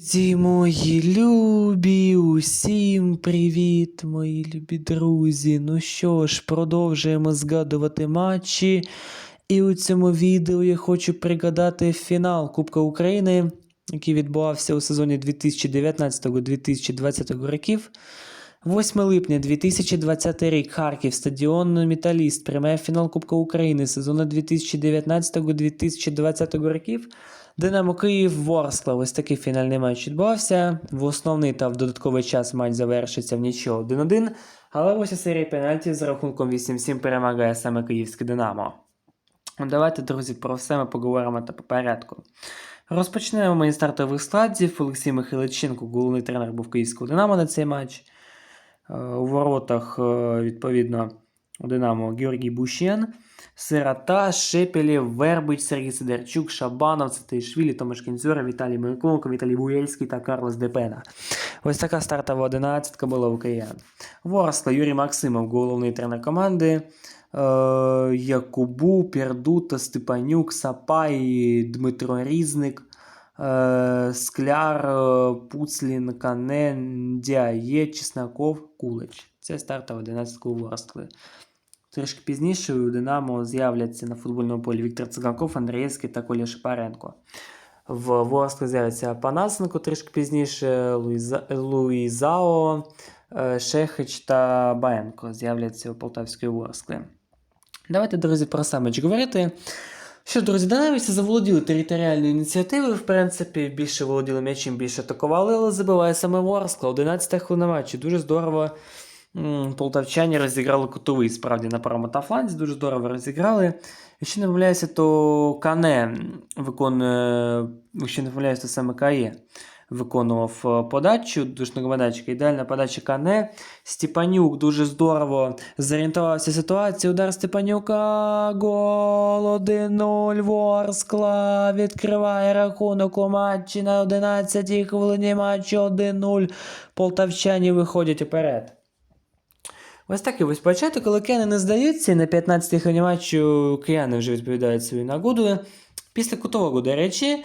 Друзі мої любі, усім привіт, мої любі друзі. Ну що ж, продовжуємо згадувати матчі. І у цьому відео я хочу пригадати фінал Кубка України, який відбувався у сезоні 2019-2020 років. 8 липня 2020 рік Харків, стадіон Металіст приймає фінал Кубка України сезону 2019-2020 років. Динамо Київ Ворскла. Ось такий фінальний матч відбувався. В основний та в додатковий час матч завершиться в нічого 1-1. Але ось у серії пенальтів з рахунком 8-7 перемагає саме київське Динамо. Ну, Давайте, друзі, про все ми поговоримо та по порядку. Розпочнемо ми стартових складів. Олексій Михайличенко, головний тренер був київського Динамо на цей матч. Е, У воротах, е, відповідно, Динамо Георгій Бущен, Сирота, Шепелєв, Вербич, Сергій Сидорчук, Шабанов, Цитишвілі, Томаш Кінзюра, Віталій Миколенко, Віталій Буєльський та Карлос Депена. Ось така стартова одинадцятка була у киян. Ворскла, Юрій Максимов, головний тренер команди. Е, Якубу, Пердута, Степанюк, Сапай, Дмитро Різник, е, Скляр, е, Пуцлін, Канен, Дяє, Чесноков, Кулич. Це стартова 11 у Ворскли. Трішки пізніше у Динамо з'являться на футбольному полі Віктор Циганков, Андрієвський та Коля Шипаренко. В Ворсклі з'явиться Панасенко трішки пізніше, Луїза... Луїзао, е, Шехич та Баенко з'являться у Полтавської Ворсклі. Давайте, друзі, про сам говорити. Що, друзі, динамівці заволоділи територіальною ініціативою, в принципі, більше володіли м'ячем, більше атакували, але забиває саме Ворскла. 11 хвилина матчі. Дуже здорово. Полтавчані розіграли кутовий справді на правому та фланзі, дуже здорово розіграли. Якщо не помиляюся, то Кане виконує, якщо не помиляюся, то саме Кає виконував е, подачу душного медачка. Ідеальна подача Кане. Степанюк дуже здорово зорієнтувався в ситуації. Удар Степанюка. Гол 1-0. Ворскла відкриває рахунок у матчі на 11-й хвилині матчу 1-0. Полтавчані виходять уперед. Ось так і ось початок, коли Кени не здається, і на 15-й хвилині матчу кияни вже відповідають свою нагоду. Після кутового, до речі,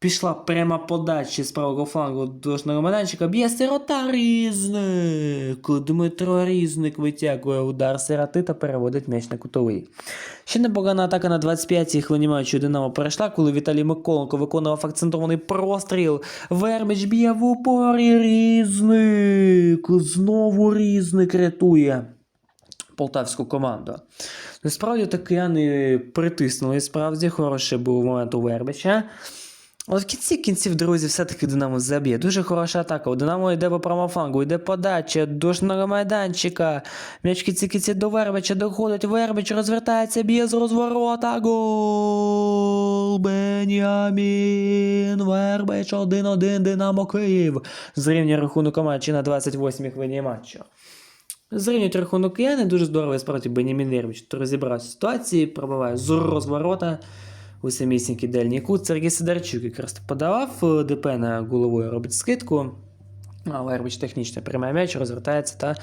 пішла пряма подача з правого флангу до майданчика. Б'є сирота Різник. Дмитро Різник витягує удар сироти та переводить м'яч на кутовий. Ще непогана атака на 25-й хвилині матчу Динамо перейшла, коли Віталій Миколенко виконував акцентований простріл. Вербич б'є в упорі Різник. Знову Різник рятує полтавську команду. Насправді так притиснули, справді хороший був момент у Вербича. От в кінці кінців, друзі, все-таки Динамо заб'є. Дуже хороша атака. У Динамо йде по правому йде подача до штного майданчика. М'яч в кінці кінці до Вербича доходить. Вербич розвертається, б'є з розворота. Гол! Бенямін! Вербич 1-1 Динамо Київ. Зрівнює рахунок матчі на 28-й хвилині матчу. Зрівнюють рахунок кияни, дуже здорово, справді Бенямін Вербич розібрався в ситуації, пробиває з розворота у самісінький дальній кут. Сергій Сидорчук якраз подавав е, ДП на головою робить скидку. А Вербич технічно приймає м'яч, розвертається та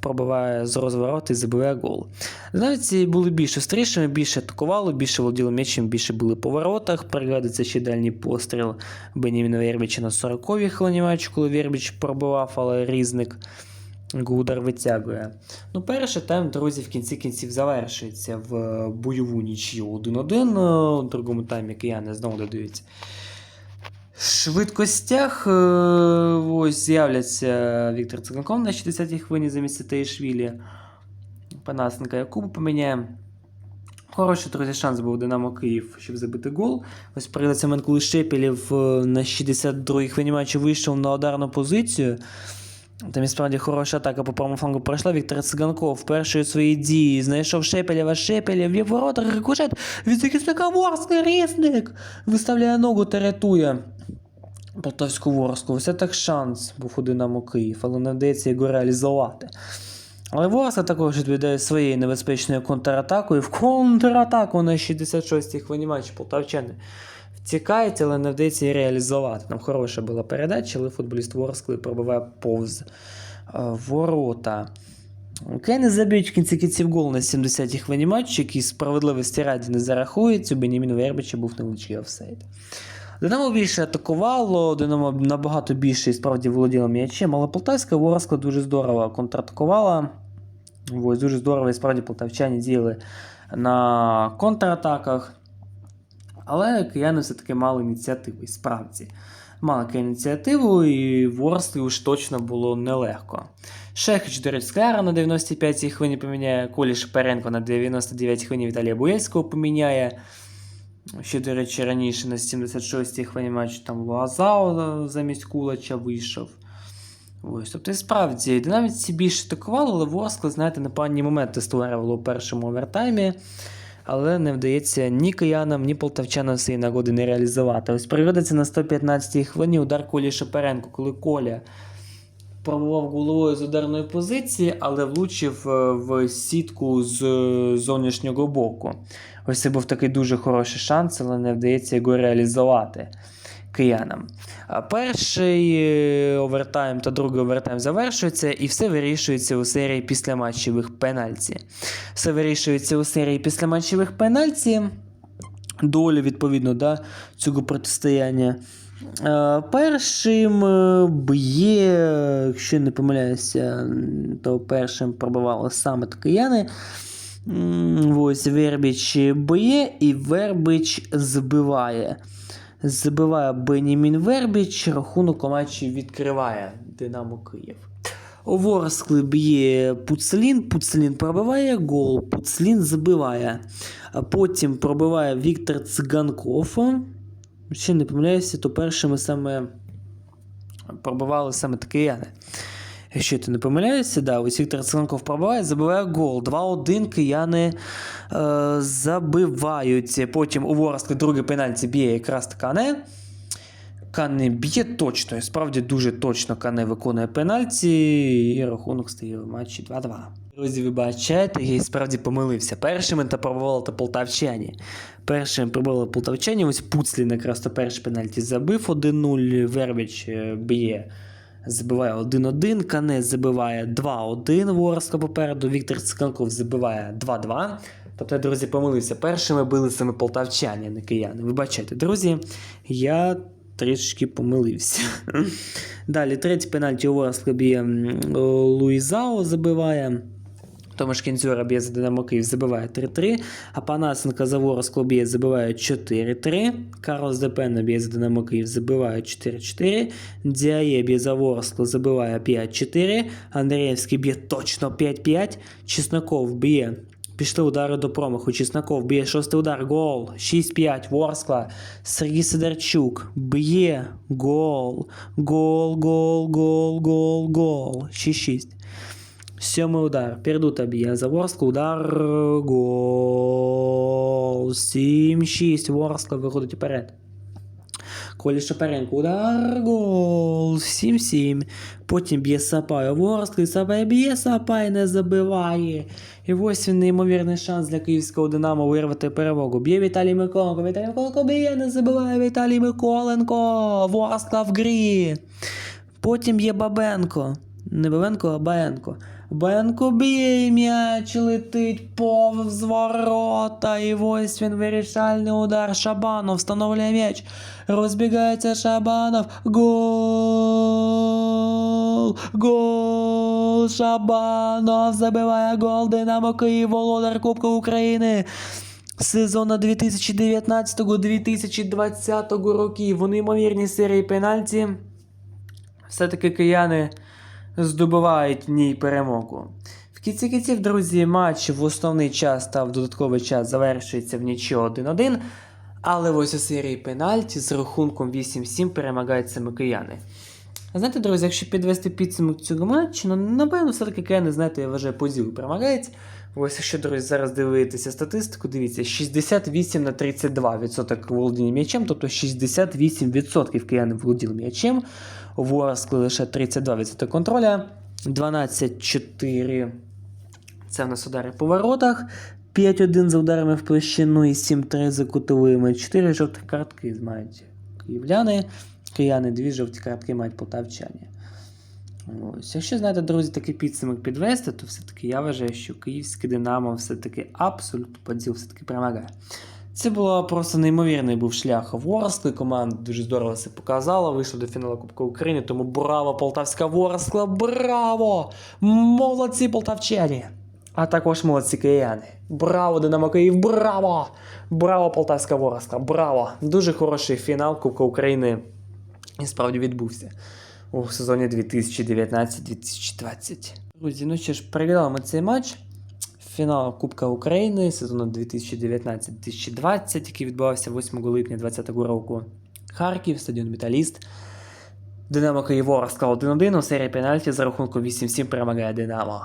пробиває з розворота і забиває гол. Навіть були більш острішими, більше атакували, більше володіли м'ячем, більше були по воротах. Пригадується ще дальній постріл Беніміна Вербича на 40-й хвилині матчу, коли Вербич пробивав, але різник удар витягує. Ну, перший тайм, друзі, в кінці кінців завершується в бойову нічю 1-1. У другому таймі кияни знову додають швидкостях. Е, Ось з'являться Віктор Циганков на 60-й хвилині замість Сетеїшвілі. Панасенка Якубу поміняє. Хороший друзі, шанс був Динамо Київ, щоб забити гол. Ось прийдеться момент, коли Шепелєв е, на 62-й хвилині матчу вийшов на ударну позицію. Там і справді хороша атака по правому флангу пройшла. Віктор Циганков першої своєї дії знайшов Шепелєва, Шепелєв, в воротах рикошет від захисника Ворскли, Різник! Виставляє ногу та рятує. Полтавську Ворску. Це так шанс був у Динамо Київ, але не вдається його реалізувати. Але Ворскла також відповідає своєю небезпечною контратакою. В контратаку на 66-й хвилині матчу полтавчани втікають, але не вдається її реалізувати. Там хороша була передача, але футболіст Ворскли пробиває повз е, ворота. Кияни заб'ють в кінці кінців гол на 70-й хвилині матчу, який справедливості раді не зарахується. У Беніміну Вербича був невеличкий офсайд. Динамо більше атакувало, Динамо набагато більше і справді володіло м'ячем, але Полтавська Ворскла дуже здорово контратакувала. Ось, дуже здорово, і справді полтавчані діяли на контратаках. Але кияни все-таки мали ініціативу, і справді. Мали ініціативу, і Ворслі уж точно було нелегко. Шехич, до речі, Скляра на 95-й хвилині поміняє, Колі Шперенко на 99-й хвилині Віталія Буєльського поміняє. Ще, до речі, раніше на 76-й хвилині матчу там Луазао замість Кулача вийшов. Ось, тобто, і справді, динаміці більше атакували, але Ворскла, знаєте, на певні моменти створювало у першому овертаймі. Але не вдається ні киянам, ні полтавчанам цієї нагоди не реалізувати. Ось приведеться на 115-й хвилині удар Колі Шаперенко, коли Коля пробував головою з ударної позиції, але влучив е, в сітку з е, зовнішнього боку. Ось це був такий дуже хороший шанс, але не вдається його реалізувати киянам. Перший е, овертайм та другий овертайм завершується, і все вирішується у серії післяматчевих пенальті. Все вирішується у серії післяматчевих пенальті. Долі, відповідно, да, цього протистояння. Першим е, б'є, якщо не помиляюся, то першим пробивали саме кияни. Ось Вербіч б'є і Вербіч збиває. Забиває Бенімін Вербіч, рахунок у матчі відкриває Динамо Київ. Ворскли б'є Пуцелін, Пуцелін пробиває гол, Пуцлін забиває. А потім пробиває Віктор Циганков. Ще не помиляюся, то першими саме пробивали саме кияни. Якщо ти не помиляюся, да, Віктор Циганков пробиває, забиває гол. 2-1 кияни е, забивають. Потім у Ворскли другий пенальті б'є якраз Кане. Кане б'є точно, і справді дуже точно Кане виконує пенальті, і рахунок стає в матчі 2-2. Друзі, ви бачите, я справді помилився. Першими та пробували та полтавчані. Першим пробували полтавчані, ось Пуцлін якраз то перший пенальті забив 1-0, Вербіч е, б'є. Забиває 1-1, Кане забиває 2-1 Ворска попереду, Віктор Циканков забиває 2-2. Тобто, друзі, помилився. Першими били саме полтавчані, а не кияни. Ви бачите, друзі, я трішки помилився. Далі, третій пенальті у Ворскла б'є Луїзао забиває. Томаш Кінзюра б'є за Динамо Київ, забиває 3-3. А Панасенко за Ворскло б'є, забиває 4-3. Карлос Депена б'є за Динамо Київ, забиває 4-4. Діає б'є за Ворскло, забиває 5-4. Андрієвський б'є точно 5-5. Чесноков б'є. Пішли удари до промаху. Чесноков б'є шостий удар. Гол. 6-5. Ворскла. Сергій Сидорчук б'є. Гол. Гол, гол, гол, гол, гол. 6-6. Сьомий удар. Пердута б'є за Ворсклу. Удар. Гол. 7-6. Ворскла виходить вперед. Колі Шапаренко. Удар. Гол. 7-7. Потім б'є Сапай. Ворскли. Сапай б'є. Сапай не забиває. І ось він неймовірний шанс для київського Динамо вирвати перемогу. Б'є Віталій Миколенко. Віталій Миколенко б'є, не забиває Віталій Миколенко. Ворскла в грі. Потім є Бабенко. Не Бабенко, а Баенко. І м'яч летить повз ворота. І ось він вирішальний удар. Шабанов встановлює м'яч. Розбігається Шабанов. Гол! Гол! Шабанов забиває гол Динамо Київ, володар Кубка України. Сезону 2019-2020 років у неймовірній серії пенальті. Все-таки кияни здобувають в ній перемогу. В кінці кінців, друзі, матч в основний час та в додатковий час завершується в нічого 1-1. Але ось у серії пенальті з рахунком 8-7 перемагають саме кияни. Знаєте, друзі, якщо підвести підсумок цього матчу, ну напевно, все-таки кияни, знаєте, я вважаю, по ділу перемагають. Ось якщо, друзі, зараз дивитися статистику, дивіться, 68 на 32 відсоток володіння м'ячем, тобто 68% кияни володіли м'ячем. Ворскли лише 32% контроля, 12-4 це в нас удари по воротах, 5-1 за ударами в площину і 7-3 за кутовими. 4 жовті картки мають київляни, кияни, 2 жовті картки мають полтавчані. Ось. Якщо знаєте, друзі, такий підсумок підвести, то все-таки я вважаю, що київське Динамо все-таки абсолютно поділ все-таки перемагає. Це було просто неймовірний був шлях Ворскли. Команда дуже здорово себе показала. Вийшла до фіналу Кубка України. Тому браво, Полтавська Ворскла! Браво! Молодці полтавчані! А також молодці кияни. Браво, Динамо Київ! Браво! Браво, Полтавська Ворскла! Браво! Дуже хороший фінал Кубка України. І справді відбувся у сезоні 2019-2020. Друзі, ну що ж, переглядали цей матч. Фінал Кубка України сезону 2019-2020, який відбувався 8 липня 2020 року. Харків, стадіон Металіст. Динамо Києвора склав 1-1 у серії пенальті за рахунком 8-7 перемагає Динамо.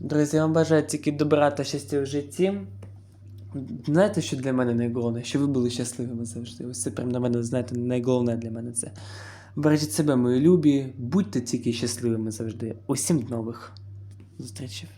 Друзі, вам бажаю тільки добра та щастя в житті. Знаєте, що для мене найголовніше? Що ви були щасливими завжди. Ось це прям на мене, знаєте, найголовне для мене це. Бережіть себе, мої любі, будьте тільки щасливими завжди. Усім нових зустрічей.